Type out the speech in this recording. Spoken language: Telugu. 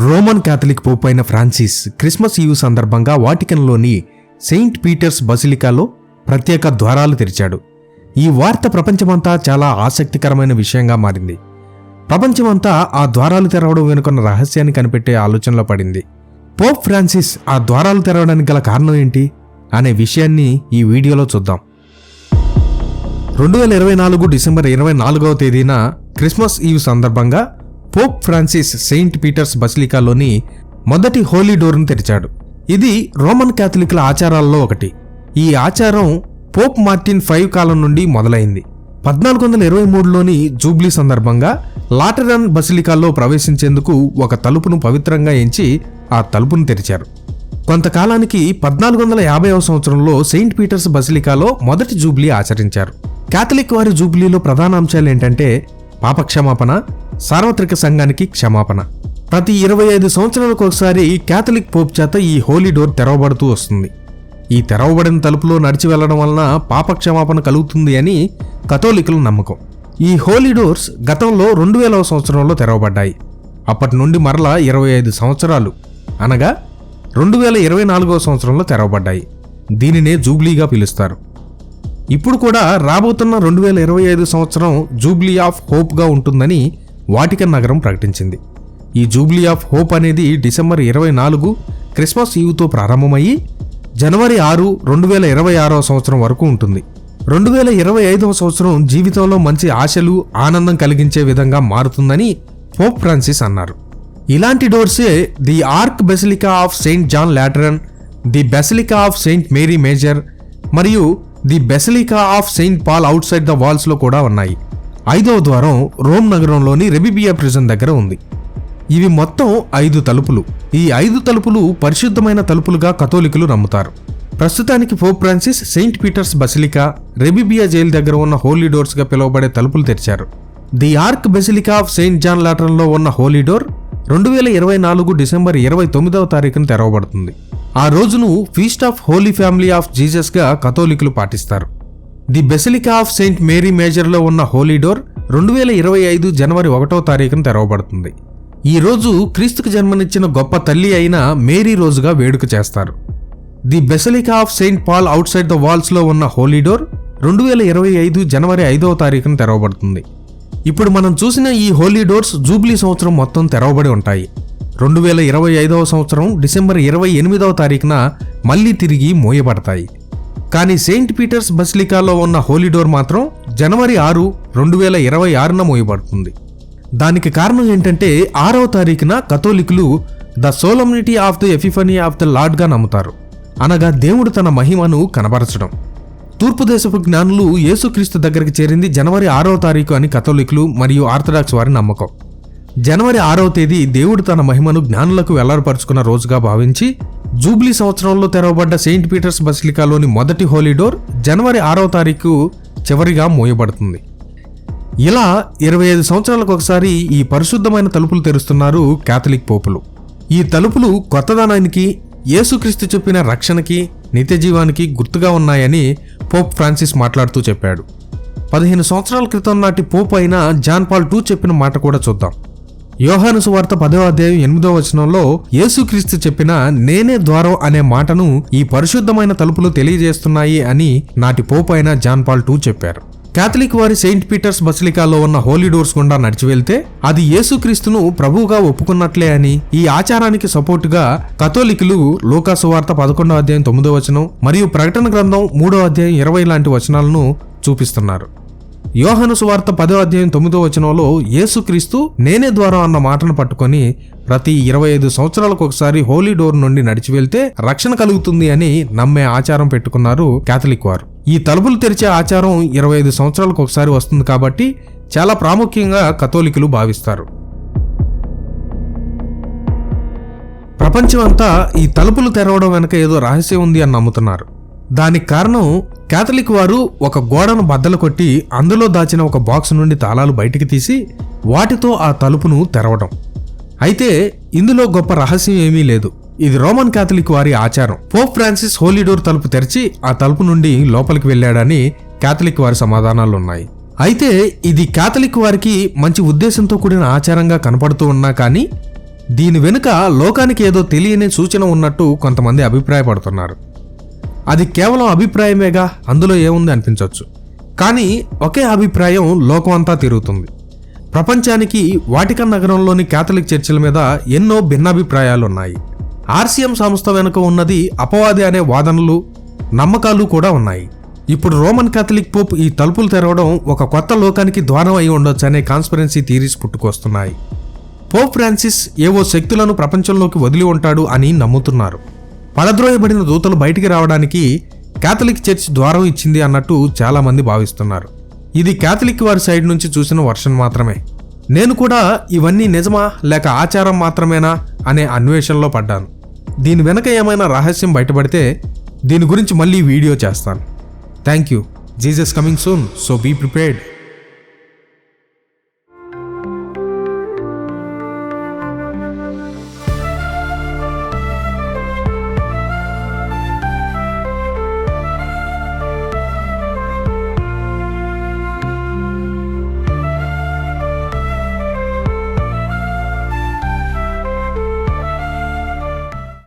రోమన్ కాథలిక్ పోప్ అయిన ఫ్రాన్సిస్ క్రిస్మస్ ఈవ్ సందర్భంగా వాటికన్లోని సెయింట్ పీటర్స్ బసిలికాలో ప్రత్యేక ద్వారాలు తెరిచాడు. ఈ వార్త ప్రపంచమంతా చాలా ఆసక్తికరమైన విషయంగా మారింది. ప్రపంచమంతా ఆ ద్వారాలు తెరవడం వెనుకున్న రహస్యాన్ని కనిపెట్టే ఆలోచనలో పడింది. పోప్ ఫ్రాన్సిస్ ఆ ద్వారాలు తెరవడానికి గల కారణం ఏంటి? అనే విషయాన్ని ఈ వీడియోలో చూద్దాం. రెండు వేల ఇరవై నాలుగు డిసెంబర్ ఇరవై నాలుగవ తేదీన క్రిస్మస్ ఈవ్ సందర్భంగా పోప్ ఫ్రాన్సిస్ సెయింట్ పీటర్స్ బసిలికాలోని మొదటి హోలీ డోర్ను తెరిచాడు. ఇది రోమన్ క్యాథలిక్ల ఆచారాల్లో ఒకటి. ఈ ఆచారం పోప్ మార్టిన్ ఫైవ్ కాలం నుండి మొదలైంది. పద్నాలుగు వందల ఇరవై మూడులోని జూబ్లీ సందర్భంగా లాటరన్ బసిలికాల్లో ప్రవేశించేందుకు ఒక తలుపును పవిత్రంగా ఎంచి ఆ తలుపును తెరిచారు. కొంతకాలానికి పద్నాలుగు వందల యాభైవ సంవత్సరంలో సెయింట్ పీటర్స్ బసిలికాలో మొదటి జూబ్లీ ఆచరించారు. క్యాథలిక్ వారి జూబ్లీలో ప్రధాన అంశాలు ఏంటంటే పాపక్షమాపణ సార్వత్రిక సంఘానికి క్షమాపణ. ప్రతి ఇరవై ఐదు సంవత్సరాలకు ఒకసారి క్యాథలిక్ పోప్ చేత ఈ హోలీ డోర్ తెరవబడుతూ వస్తుంది. ఈ తెరవబడిన తలుపులో నడిచి వెళ్ళడం వలన పాపక్షమాపణ కలుగుతుంది అని కథోలికుల నమ్మకం. ఈ హోలీ డోర్స్ గతంలో రెండు వేలవ సంవత్సరంలో తెరవబడ్డాయి. అప్పటి నుండి మరలా ఇరవై ఐదు సంవత్సరాలు. అనగా రెండు వేల ఇరవై నాలుగవ సంవత్సరంలో తెరవబడ్డాయి. దీనినే జూబ్లీగా పిలుస్తారు. ఇప్పుడు కూడా రాబోతున్న రెండు వేల ఇరవై ఐదు సంవత్సరం జూబ్లీ ఆఫ్ హోప్గా ఉంటుందని వాటికన్ నగరం ప్రకటించింది. ఈ జూబ్లీ ఆఫ్ హోప్ అనేది డిసెంబర్ ఇరవై నాలుగు క్రిస్మస్ ఈవ్తో ప్రారంభమయ్యి జనవరి ఆరు రెండు వేల ఇరవై ఆరవ సంవత్సరం వరకు ఉంటుంది. రెండు వేల ఇరవై ఐదవ సంవత్సరం జీవితంలో మంచి ఆశలు ఆనందం కలిగించే విధంగా మారుతుందని పోప్ ఫ్రాన్సిస్ అన్నారు. ఇలాంటి డోర్సే the arch basilica of Saint John Lateran the basilica of Saint Mary Major మరియు the basilica of Saint Paul outside the వాల్స్లో కూడా ఉన్నాయి. ఐదవ ద్వారం రోమ్ నగరంలోని రెబిబియా ప్రిజన్ దగ్గర ఉంది. ఇవి మొత్తం ఐదు తలుపులు. ఈ ఐదు తలుపులు పరిశుద్ధమైన తలుపులుగా కథోలికులు నమ్ముతారు. ప్రస్తుతానికి pope Francis Saint Peter's basilica Rebibbia jail దగ్గర ఉన్న హోలీ డోర్స్గా పిలువబడే తలుపులు తెరిచారు. The arch basilica of Saint John లాటన్లో ఉన్న హోలీ డోర్ రెండు వేల ఇరవై నాలుగు డిసెంబర్ ఇరవై తొమ్మిదవ తారీఖున తెరవబడుతుంది. ఆ రోజును feast of holy family of జీజస్గా కథోలికులు పాటిస్తారు. The basilica of Saint Mary మేజర్లో ఉన్న హోలీడోర్ రెండు వేల ఇరవై ఐదు జనవరి ఒకటో తారీఖున తెరవబడుతుంది. ఈ రోజు క్రీస్తుకు జన్మనిచ్చిన గొప్ప తల్లి అయిన మేరీ రోజుగా వేడుక చేస్తారు. The basilica of Saint Paul outside the వాల్స్లో ఉన్న హోలీడోర్ రెండు వేల ఇరవై ఐదు జనవరి ఐదవ తారీఖున తెరవబడుతుంది. ఇప్పుడు మనం చూసిన ఈ హోలీ డోర్స్ జూబ్లీ సంవత్సరం మొత్తం తెరవబడి ఉంటాయి. రెండు వేల ఇరవై ఐదవ సంవత్సరం డిసెంబర్ ఇరవై ఎనిమిదవ తారీఖున మళ్ళీ తిరిగి మూయబడతాయి. కానీ సెయింట్ పీటర్స్ బసిలికాలో ఉన్న హోలీడోర్ మాత్రం జనవరి ఆరు రెండు వేల ఇరవై ఆరున మూయబడుతుంది. దానికి కారణం ఏంటంటే ఆరవ తారీఖున కథోలికులు the solemnity of the Epiphany of the లార్డ్గా నమ్ముతారు. అనగా దేవుడు తన మహిమను కనబరచడం. తూర్పు దేశపు జ్ఞానులు యేసుక్రీస్తు దగ్గరికి చేరింది జనవరి ఆరవ తారీఖు అని కథోలికులు మరియు ఆర్థడాక్స్ వారి నమ్మకం. జనవరి ఆరవ తేదీ దేవుడు తన మహిమను జ్ఞానులకు వెల్లరపరుచుకున్న రోజుగా భావించి జూబ్లీ సంవత్సరంలో తెరవబడ్డ సెయింట్ పీటర్స్ బసిలికాలోని మొదటి హోలీడోర్ జనవరి ఆరవ తారీఖు చివరిగా మూయబడుతుంది. ఇలా ఇరవై ఐదు సంవత్సరాలకు ఒకసారి ఈ పరిశుద్ధమైన తలుపులు తెరుస్తున్నారు కేథలిక్ పోపులు. ఈ తలుపులు కొత్తదనానికి యేసుక్రీస్తు చెప్పిన రక్షణకి నిత్యజీవానికి గుర్తుగా ఉన్నాయని పోప్ ఫ్రాన్సిస్ మాట్లాడుతూ చెప్పాడు. పదిహేను సంవత్సరాల క్రితం నాటి పోప్ అయిన జాన్ పాల్ టూ చెప్పిన మాట కూడా చూద్దాం. యోహాను సువార్త పదో అధ్యాయం ఎనిమిదో వచనంలో యేసుక్రీస్తు చెప్పిన నేనే ద్వారం అనే మాటను ఈ పరిశుద్ధమైన తలుపులు తెలియజేస్తున్నాయి అని నాటి పోపు అయిన జాన్ పాల్ టూ చెప్పారు. కేథలిక్ వారి సెయింట్ పీటర్స్ బసిలికాలో ఉన్న హోలీ డోర్స్ గుండా నడిచి వెళ్తే అది యేసుక్రీస్తును ప్రభువుగా ఒప్పుకున్నట్లే అని ఈ ఆచారానికి సపోర్టుగా కథోలికులు లోకాసువార్త పదకొండో అధ్యాయం తొమ్మిదో వచనం మరియు ప్రకటన గ్రంథం మూడో అధ్యాయం ఇరవై లాంటి వచనాలను చూపిస్తున్నారు. యోహాను సువార్త పదో అధ్యాయం తొమ్మిదో వచనంలో యేసుక్రీస్తు నేనే ద్వారం అన్న మాటను పట్టుకొని ప్రతి ఇరవై ఐదు సంవత్సరాలకు ఒకసారి హోలీ డోర్ నుండి నడిచి వెళ్తే రక్షణ కలుగుతుంది అని నమ్మే ఆచారం పెట్టుకున్నారు కేథలిక్ వారు. ఈ తలుపులు తెరిచే ఆచారం ఇరవై ఐదు సంవత్సరాలకు ఒకసారి వస్తుంది కాబట్టి చాలా ప్రాముఖ్యంగా కథోలికులు భావిస్తారు. ప్రపంచమంతా ఈ తలుపులు తెరవడం వెనక ఏదో రహస్యం ఉంది అని నమ్ముతున్నారు. దానికి కారణం కేథలిక్ వారు ఒక గోడను బద్దలు కొట్టి అందులో దాచిన ఒక బాక్స్ నుండి తాళాలు బయటికి తీసి వాటితో ఆ తలుపును తెరవడం అయితే ఇందులో గొప్ప రహస్యం ఏమీ లేదు. ఇది రోమన్ కేథలిక్ వారి ఆచారం. పోప్ ఫ్రాన్సిస్ హోలీడోర్ తలుపు తెరిచి ఆ తలుపు నుండి లోపలికి వెళ్ళాడని కేథలిక్ వారి సమాధానాలు ఉన్నాయి. అయితే ఇది కేథలిక్ వారికి మంచి ఉద్దేశంతో కూడిన ఆచారంగా కనపడుతూ ఉన్నా కానీ దీని వెనుక లోకానికి ఏదో తెలియని సూచన ఉన్నట్టు కొంతమంది అభిప్రాయపడుతున్నారు. అది కేవలం అభిప్రాయమేగా? అందులో ఏముంది అనిపించవచ్చు కానీ ఒకే అభిప్రాయం లోకం అంతా తిరుగుతుంది. ప్రపంచానికి వాటికన్ నగరంలోని క్యాథలిక్ చర్చిల మీద ఎన్నో భిన్నాభిప్రాయాలు ఉన్నాయి ఆర్సీఎం సంస్థ వెనుక ఉన్నది అపవాది అనే వాదనలు నమ్మకాలు కూడా ఉన్నాయి. ఇప్పుడు రోమన్ కేథలిక్ పోప్ ఈ తలుపులు తెరవడం ఒక కొత్త లోకానికి ద్వారం అయి ఉండొచ్చు అనే కాన్స్పరెన్సీ థీరీస్ పుట్టుకొస్తున్నాయి. పోప్ ఫ్రాన్సిస్ ఏవో శక్తులను ప్రపంచంలోకి వదిలి ఉంటాడు అని నమ్ముతున్నారు. పడద్రోయబడిన దూతలు బయటికి రావడానికి క్యాథలిక్ చర్చ్ ద్వారం ఇచ్చింది అన్నట్టు చాలామంది భావిస్తున్నారు. ఇది క్యాథలిక్ వారి సైడ్ నుంచి చూసిన వర్షన్ మాత్రమే. నేను కూడా ఇవన్నీ నిజమా లేక ఆచారం మాత్రమేనా అనే అన్వేషణలో పడ్డాను. దీని వెనక ఏమైనా రహస్యం బయటపడితే దీని గురించి మళ్ళీ వీడియో చేస్తాను. Thank you. Jesus coming soon. So be prepared.